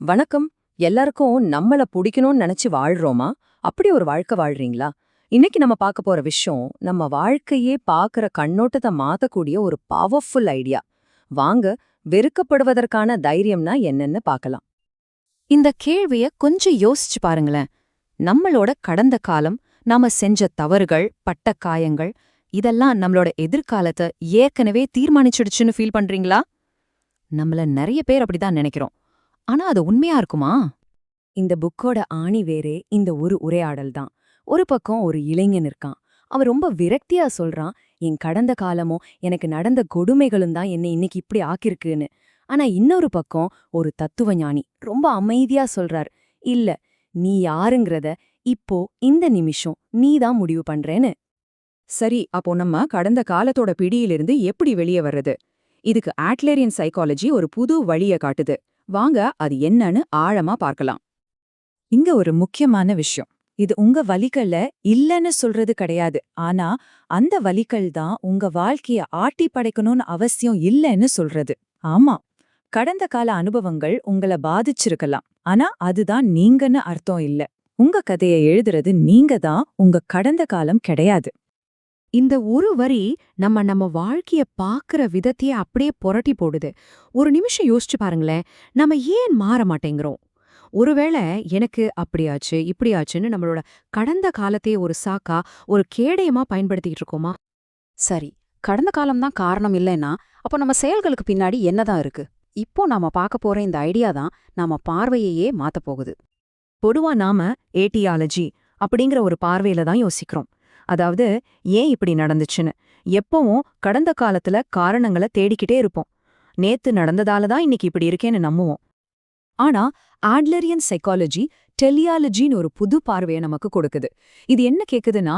வணக்கம். எல்லாருக்கும் நம்மள பிடிக்கணும்னு நினைச்சு வாழ்றோமா? அப்படி ஒரு வாழ்க்கை வாழ்றீங்களா? இன்னைக்கு நம்ம பார்க்க போற விஷயம் நம்ம வாழ்க்கையே பார்க்கற கண்ணோட்டத்தை மாத்தக்கூடிய ஒரு பவர்ஃபுல் ஐடியா வாங்க வெறுக்கப்படுவதற்கான தைரியம்னா என்னன்னு பார்க்கலாம். இந்த கேள்விய கொஞ்சம் யோசிச்சு பாருங்களேன். நம்மளோட கடந்த காலம் நாம செஞ்ச தவறுகள் பட்ட காயங்கள் இதெல்லாம் நம்மளோட எதிர்காலத்தை ஏற்கனவே தீர்மானிச்சிடுச்சுன்னு ஃபீல் பண்றீங்களா? நம்மள நிறைய பேர் அப்படிதான் நினைக்கிறோம். ஆனா அது உண்மையா இருக்குமா? இந்த புக்கோட ஆணி வேரே இந்த ஒரு உரையாடல் தான். ஒரு பக்கம் ஒரு இளைஞன் இருக்கான். அவன் ரொம்ப விரக்தியா சொல்றான் என் கடந்த காலமும் எனக்கு நடந்த கொடுமைகளும் தான் என்னை இன்னைக்கு இப்படி ஆக்கிருக்குன்னு ஆனா இன்னொரு பக்கம் ஒரு தத்துவ ஞானி ரொம்ப அமைதியா சொல்றார் இல்ல நீ யாருங்கிறத இப்போ இந்த நிமிஷம் நீ தான் முடிவு பண்றேன்னு. சரி அப்போ நம்ம கடந்த காலத்தோட பிடியிலிருந்து எப்படி வெளியே வர்றது? இதுக்கு ஆட்லேரியன் சைக்காலஜி ஒரு புது வழிய காட்டுது. வாங்க அது என்னன்னு ஆழமா பார்க்கலாம். இங்க ஒரு முக்கியமான விஷயம். இது உங்க வலிகள்ல இல்லைன்னு சொல்றது கிடையாது. ஆனா அந்த வலிகள் தான் உங்க வாழ்க்கைய ஆட்டி படைக்கணும்னு அவசியம் இல்லைன்னு சொல்றது. ஆமா கடந்த கால அனுபவங்கள் உங்கள பாதிச்சிருக்கலாம். ஆனா அதுதான் நீங்கன்னு அர்த்தம் இல்ல. உங்க கதையை எழுதுறது நீங்க தான் உங்க கடந்த காலம் கிடையாது. இந்த ஒரு வரி நம்ம நம்ம வாழ்க்கைய பாக்குற விதத்தையே அப்படியே புரட்டி போடுது. ஒரு நிமிஷம் யோசிச்சு பாருங்களேன். நம்ம ஏன் மாற மாட்டேங்கிறோம்? ஒருவேளை எனக்கு அப்படியாச்சு இப்படியாச்சுன்னு நம்மளோட கடந்த காலத்தையே ஒரு சாக்கா ஒரு கேடயமா பயன்படுத்திட்டு இருக்கோமா? சரி கடந்த காலம்தான் காரணம் இல்லைன்னா அப்போ நம்ம செயல்களுக்கு பின்னாடி என்னதான் இருக்கு? இப்போ நாம பார்க்க போற இந்த ஐடியா தான் நாம பார்வையையே மாத்தப் போகுது. பொதுவா நாம ஏட்டியாலஜி அப்படிங்கிற ஒரு பார்வையில தான் யோசிக்கிறோம். அதாவது ஏன் இப்படி நடந்துச்சுன்னு. எப்பவும் கடந்த காலத்துல காரணங்களை தேடிக்கிட்டே இருப்போம். நேத்து நடந்ததால தான் இன்னைக்கு இப்படி இருக்கேன்னு நம்புவோம். ஆனா ஆட்லரியன் சைக்காலஜி டெலியாலஜின்னு ஒரு புது பார்வையை நமக்கு கொடுக்குது. இது என்ன கேக்குதுன்னா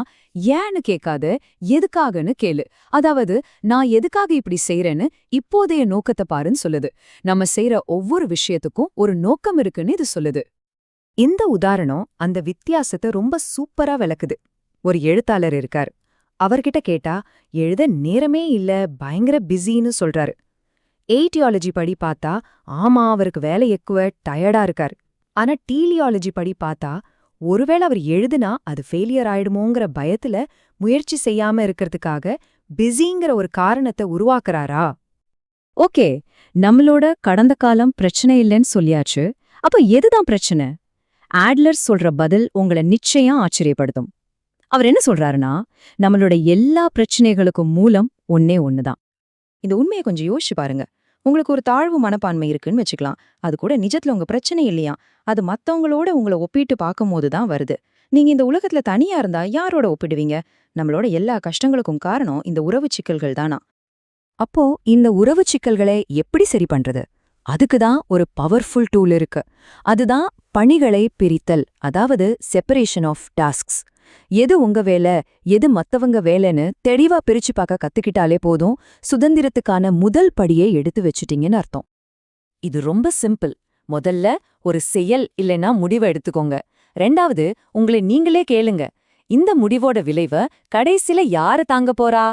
ஏன்னு கேட்காத எதுக்காகன்னு கேளு. அதாவது நான் எதுக்காக இப்படி செய்றேன்னு இப்போதைய நோக்கத்தை பாருன்னு சொல்லுது. நம்ம செய்யற ஒவ்வொரு விஷயத்துக்கும் ஒரு நோக்கம் இருக்குன்னு இது சொல்லுது. இந்த உதாரணம் அந்த வித்தியாசத்தை ரொம்ப சூப்பரா விளக்குது. ஒரு எழுத்தாளர் இருக்கார். அவர்கிட்ட கேட்டா எழுத நேரமே இல்ல பயங்கர பிஸின்னு சொல்றாரு. எய்டியாலஜி படி பார்த்தா ஆமா அவருக்கு வேலை எக்குவ டயர்டா இருக்கார். ஆனா டீலியாலஜி படி பார்த்தா ஒருவேளை அவர் எழுதுனா அது ஃபெயிலியர் ஆயிடுமோங்கிற பயத்துல முயற்சி செய்யாம இருக்கிறதுக்காக பிஸிங்கிற ஒரு காரணத்தை உருவாக்குறாரா? ஓகே நம்மளோட கடந்த காலம் பிரச்சனை இல்லைன்னு சொல்லியாச்சு. அப்ப எதுதான் பிரச்சனை? ஆட்லர் சொல்ற பதில் உங்களை நிச்சயம் ஆச்சரியப்படுத்தும். அவர் என்ன சொல்றாருன்னா நம்மளோட எல்லா பிரச்சனைகளுக்கும் மூலம் ஒன்னே ஒண்ணுதான். இந்த உண்மையை கொஞ்சம் யோசிச்சு பாருங்க. உங்களுக்கு ஒரு தாழ்வு மனப்பான்மை இருக்குன்னு வச்சுக்கலாம். அது கூட நிஜத்துல உங்க பிரச்சனை இல்லையா? அது மத்தவங்களோட உங்களை ஒப்பிட்டு பார்க்கும்போது தான் வருது. நீங்க இந்த உலகத்துல தனியா இருந்தா யாரோட ஒப்பிடுவீங்க? நம்மளோட எல்லா கஷ்டங்களுக்கும் காரணம் இந்த உறவு சிக்கல்கள் தானா? அப்போ இந்த உறவு சிக்கல்களை எப்படி சரி பண்றது? அதுக்கு தான் ஒரு பவர்ஃபுல் டூல் இருக்கு. அதுதான் பணிகளை பிரித்தல் அதாவது செப்பரேஷன் ஆஃப் டாஸ்க்ஸ் எது உங்க வேலை எது மத்தவங்க வேலைன்னு தெளிவா பிரிச்சு பார்க்க கத்துக்கிட்டாலே போதும். சுதந்திரத்துக்கான முதல் படியை எடுத்து வச்சுட்டீங்கன்னு அர்த்தம். இது ரொம்ப சிம்பிள். முதல்ல ஒரு செயல் இல்லைன்னா முடிவை எடுத்துக்கோங்க. ரெண்டாவது உங்களை நீங்களே கேளுங்க. இந்த முடிவோட விளைவ கடைசில யாரு தாங்க போறா?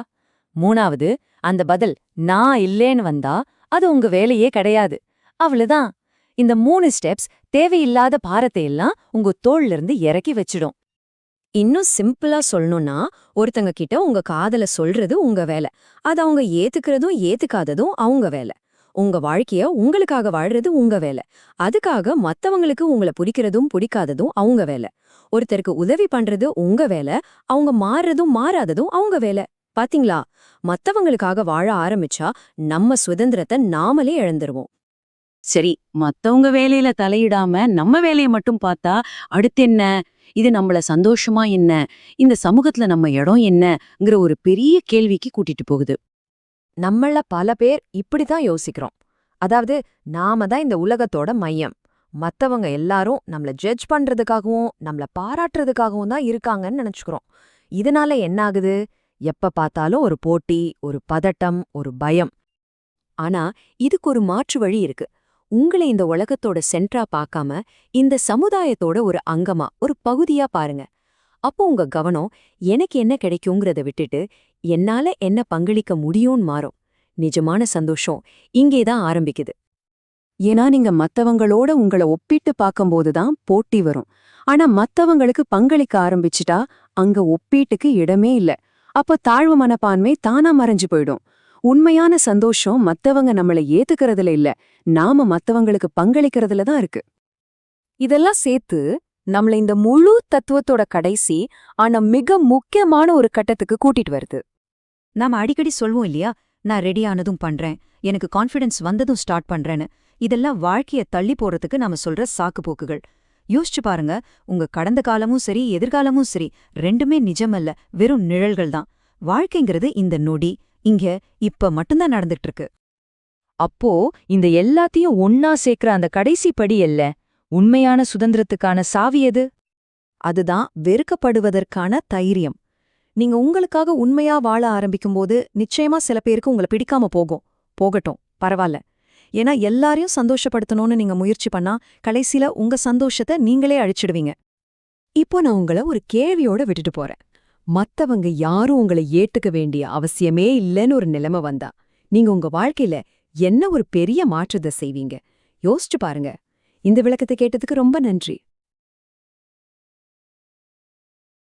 மூணாவது அந்த பதில் நான் இல்லேன்னு வந்தா அது உங்க வேலையே கிடையாது. அவ்வளவுதான் இந்த மூணு ஸ்டெப்ஸ் தேவையில்லாத பாரத்தை எல்லாம் உங்க தோள்ல இருந்து இறக்கி வச்சிடும். இன்னும் சிம்பிளா சொல்லணும்னா ஒருத்தங்க கிட்ட உங்க காதல சொல்றது உங்க வேலை. அது அவங்க ஏத்துக்கிறதும் ஏத்துக்காததும் அவங்க வேலை. உங்க வாழ்க்கைய உங்களுக்காக வாழ்றது உங்க வேலை. அதுக்காக மத்தவங்களுக்கு உங்களை பிடிக்கிறதும் பிடிக்காததும் அவங்க வேலை. ஒருத்தருக்கு உதவி பண்றது உங்க வேலை அவங்க மாறுறதும் மாறாததும் அவங்க வேலை. பாத்தீங்களா? மத்தவங்களுக்காக வாழ ஆரம்பிச்சா நம்ம சுதந்திரத்தை நாமளே இழந்துருவோம். சரி மத்தவங்க வேலையில தலையிடாம நம்ம வேலையை மட்டும் பார்த்தா அடுத்து என்ன? இது நம்மள சந்தோஷமா என்ன? இந்த சமூகத்துல நம்ம இடம் என்னங்கிற ஒரு பெரிய கேள்விக்கு கூட்டிட்டு போகுது. நம்மள பல பேர் இப்படிதான் யோசிக்கிறோம். அதாவது நாம தான் இந்த உலகத்தோட மையம். மத்தவங்க எல்லாரும் நம்மள ஜட்ஜ் பண்றதுக்காகவும் நம்மள பாராட்டுறதுக்காகவும் தான் இருக்காங்கன்னு நினைச்சுக்கிறோம். இதனால என்ன ஆகுது? எப்ப பார்த்தாலும் ஒரு போட்டி ஒரு பதட்டம் ஒரு பயம். ஆனா இதுக்கு ஒரு மாற்று வழி இருக்கு. உங்களை இந்த உலகத்தோட சென்ட்ரா பார்க்காம இந்த சமுதாயத்தோட ஒரு அங்கமா ஒரு பகுதியா பாருங்க. அப்போ உங்க கவனம் எனக்கு என்ன கிடைக்குங்கிறத விட்டுட்டு என்னால என்ன பங்களிக்க முடியும்னு மாறும். நிஜமான சந்தோஷம் இங்கேதான் ஆரம்பிக்குது. ஏன்னா நீங்க மத்தவங்களோட உங்கள ஒப்பிட்டு பார்க்கும்போது தான் போட்டி வரும். ஆனா மத்தவங்களுக்கு பங்களிக்க ஆரம்பிச்சிட்டா அங்க ஒப்பீட்டுக்கு இடமே இல்ல. அப்ப தாழ்வு மனப்பான்மை தானா மறைஞ்சு போயிடும். உண்மையான சந்தோஷம் மத்தவங்க நம்மள ஏத்துக்கறதுல இல்ல. நாம மத்தவங்களுக்கு பங்களிக்கிறதுல தான் இருக்கு. இதெல்லாம் சேர்த்து நம்மள இந்த முழு தத்துவத்தோட கடைசி ஆனா மிக முக்கியமான ஒரு கட்டத்துக்கு கூட்டிட்டு வருது. நாம அடிக்கடி சொல்வோம் இல்லையா? நான் ரெடி ஆனதும் பண்றேன். எனக்கு கான்ஃபிடன்ஸ் வந்ததும் ஸ்டார்ட் பண்றேன்னு. இதெல்லாம் வாழ்க்கைய தள்ளி போறதுக்கு நாம சொல்ற சாக்கு போக்குகள் யோசிச்சு பாருங்க. உங்க கடந்த காலமும் சரி எதிர்காலமும் சரி ரெண்டுமே நிஜமல்ல. வெறும் நிழல்கள் தான். வாழ்க்கைங்கிறது இந்த நொடி. இங்க இப்ப மட்டும்தான் நடந்துட்டு இருக்கு அப்போ இந்த எல்லாத்தையும் ஒன்னா சேர்க்கிற அந்த கடைசி படி இல்ல உண்மையான சுதந்திரத்துக்கான சாவி எது? அதுதான் வெறுக்கப்படுவதற்கான தைரியம். நீங்க உங்களுக்காக உண்மையா வாழ ஆரம்பிக்கும்போது நிச்சயமா சில பேருக்கு உங்களை பிடிக்காம போகும். போகட்டும் பரவாயில்ல ஏன்னா எல்லாரையும் சந்தோஷப்படுத்தணும்னு நீங்க முயற்சி பண்ணா கடைசில உங்க சந்தோஷத்தை நீங்களே அழிச்சிடுவீங்க. இப்போ நான் உங்கள ஒரு கேள்வியோட விட்டுட்டு போறேன். மத்தவங்க யாரும் உங்களை ஏத்துக்க வேண்டிய அவசியமே இல்லைன்னு ஒரு நிலைமை வந்தா நீங்க உங்க வாழ்க்கையில என்ன ஒரு பெரிய மாற்றத்தை செய்வீங்க? யோசிச்சு பாருங்க. இந்த விளக்கத்தை கேட்டதுக்கு ரொம்ப நன்றி.